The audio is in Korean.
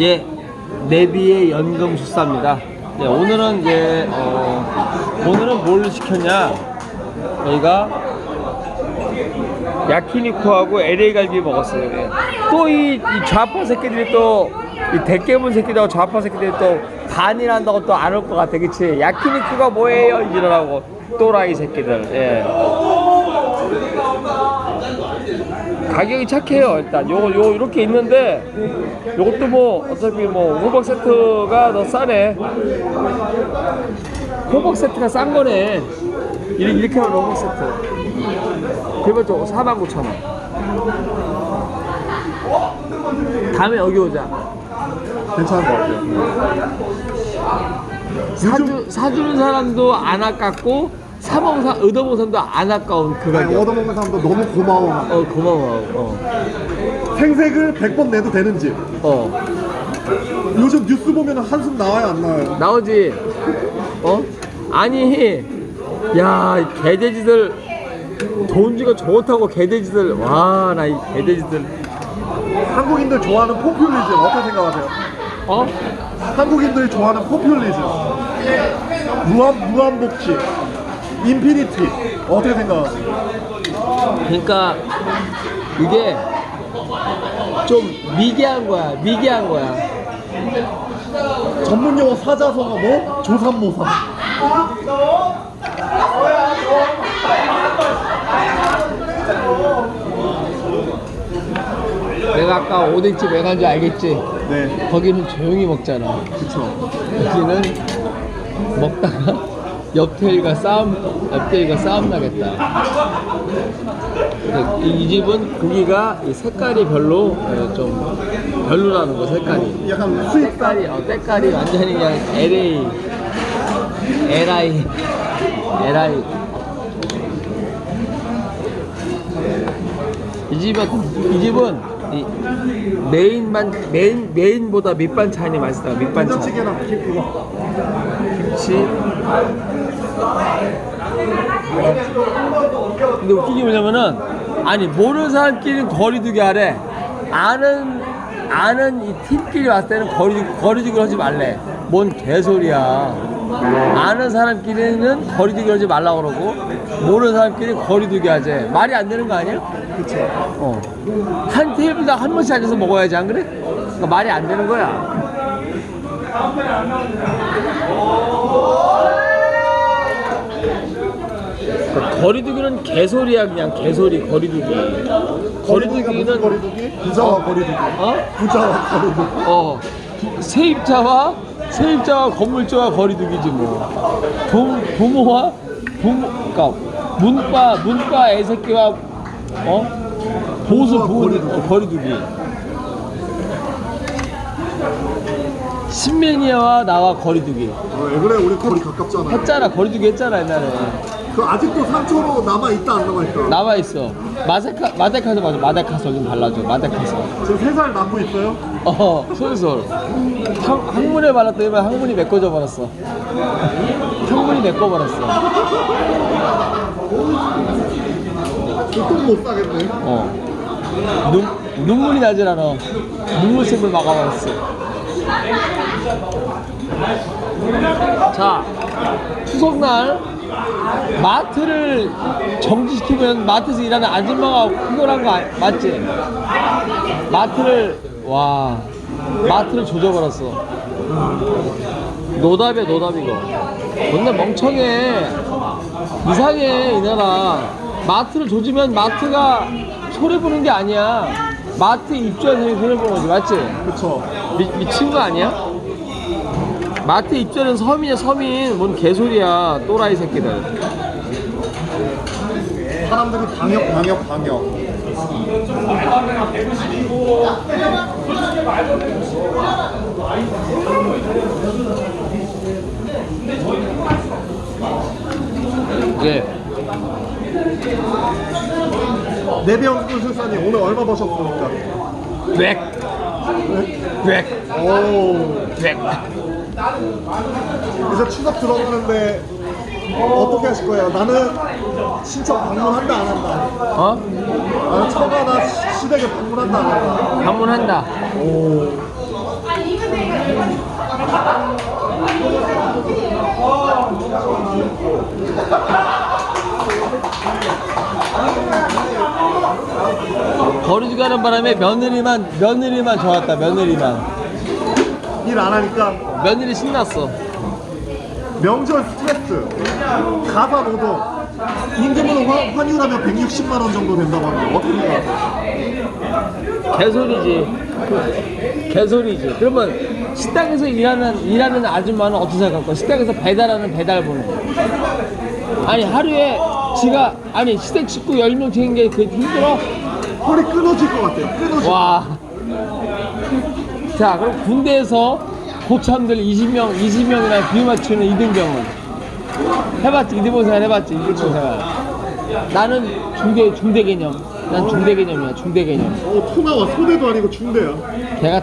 예, 내비의 연금 수사입니다. 네, 오늘은 이제 어, 오늘은 뭘 시켰냐? 저희가 야키니쿠하고 LA 갈비 먹었어요. 예. 또이 좌파 새끼들이 또이 대깨문 새끼들하고 좌파 새끼들이 또 반일한다고 또 안 올 것 같아, 그치? 야키니쿠가 뭐예요? 이러라고 또라이 새끼들. 예. 가격이 착해요 일단. 요거 요 이렇게 있는데 요것도 뭐 어차피 뭐 호박 세트가 더 싸네. 호박 세트가 싼 거네. 이렇게, 이렇게 하면 호박 세트. 그래봤자 49,000원. 다음에 여기 오자. 괜찮은 것 같아요. 사주, 사주는 사람도 안 아깝고 사먹은 사, 얻어본 사람도 안 아까운 그 아니, 가격 얻어먹는 사람도 너무 고마워. 어 고마워 어, 생색을 100번 내도 되는 집. 어. 요즘 뉴스 보면 한숨 나와요, 안 나와요? 나오지? 어? 아니, 야, 이 개돼지들 돈 주고 좋다고 개돼지들 와, 나 이 개돼지들 한국인들 좋아하는 포퓰리즘 어떻게 생각하세요? 어? 한국인들이 좋아하는 포퓰리즘. 무한 무한복지. 인피니티 어떻게 생각하세요? 그러니까 이게 좀 미개한 거야, 미개한 거야. 전문 용어 사자성어 뭐? 조삼모사. 내가 아까 오뎅집 왜 간지 알겠지? 네, 거기는 조용히 먹잖아. 그쵸. 여기는 먹다가 옆테일과 싸움, 옆테일과 싸움 나겠다. 근데 이, 이 집은 고기가 이 색깔이 별로 어, 좀 별로라는 거 색깔이. 약간 수입 색깔이 어, 색깔이 완전히 그냥 LA, LI, LI. 이 집은 이 집은 이 메인만 메인 메인보다 밑반찬이 맛있다. 밑반찬. 이거. 김치. 근데 웃긴 게 뭐냐면은 아니 모르는 사람끼리는 거리두기 하래. 아는 아는 이 팀끼리 왔을 때는 거리두기 거리두기 하지 말래. 뭔 개소리야. 아는 사람끼리는 거리두기 하지 말라 그러고 모르는 사람끼리 거리두기 하재. 말이 안 되는 거 아니야? 그쵸. 어. 한 테이블당 한 번씩 앉아서 먹어야지 안 그래? 그러니까 말이 안 되는 거야. 그러니까 거리두기는 개소리야 그냥 개소리 거리두기. 거리두기는 거리두기? 부자와 거리두기. 어? 부자와 거리두기. 어 세입자와 세입자와 건물주와 거리두기지 뭐. 부, 부모와 부모 그러니까 문과 문과 애새끼와 어 보수 부모님 거리두기. 어, 거리두기. 신매니아와 나와 거리두기. 어, 왜 그래? 우리 거리 가깝잖아. 했잖아 거리두기 했잖아 옛날에. 그 아직도 상처로 남아 있다 안 남아 있다. 나와 있어. 마데카 마데카서 맞아. 마데카서 좀 발라줘. 마데카서. 지금 세살 낳고 있어요? 어 솔솔. 항, 항문에 발랐더니 항문이 메꿔져 버렸어. 항문이 메꿔 버렸어. 똥못 싸겠네. 어. 눈 눈물이 나질 않아. 눈물샘을 막아버렸어. 자 추석날 마트를 정지시키면 마트에서 일하는 아줌마가 피곤한 거 아- 맞지? 마트를 와 마트를 조져버렸어 노답이야 노답 이거 존나 멍청해 이상해 이 나라 마트를 조지면 마트가 손해보는 게 아니야 마트 입주한 사람이 손해보는 거지 맞지? 그쵸. 미, 미친 거 아니야? 마트 입주하는 서민이야 서민 뭔 개소리야 또라이 새끼들 사람들이 방역, 방역, 방역. 예. 내병수 수사님 오늘 얼마 버셨습니까? 백. 백. 오. 백. 이제 추석 들어가는데 어떻게 하실 거예요? 나는 신청 방문한다 안 한다. 어? 나는 처가나 시- 시댁에 방문한다 안 한다. 방문한다. 오. 거리두기 하는 바람에 며느리만 며느리만 좋았다 며느리만 일 안 하니까 며느리 신났어 명절 스트레스, 가사 노동, 임금으로 환- 환율하면 160만 원 정도 된다고 하는데 어떻게 생각하세요? 개소리지 개소리지 그러면 식당에서 일하는 일하는 아줌마는 어떻게 생각할까 식당에서 배달하는 배달부는 아니 하루에 지가 아니 시댁 식구 10명 되는 게 그게 힘들어? 허리 끊어질 것 같아요. 끊어질. 와. 자, 그럼 군대에서 고참들 20명, 20명이나 비유 맞추는 이등병은 해봤지, 이등병 생활 해봤지, 이등병 생활. 나는 중대, 중대 개념. 난 중대 개념이야, 중대 개념. 어, 토 나와. 소대도 아니고 중대야. 걔가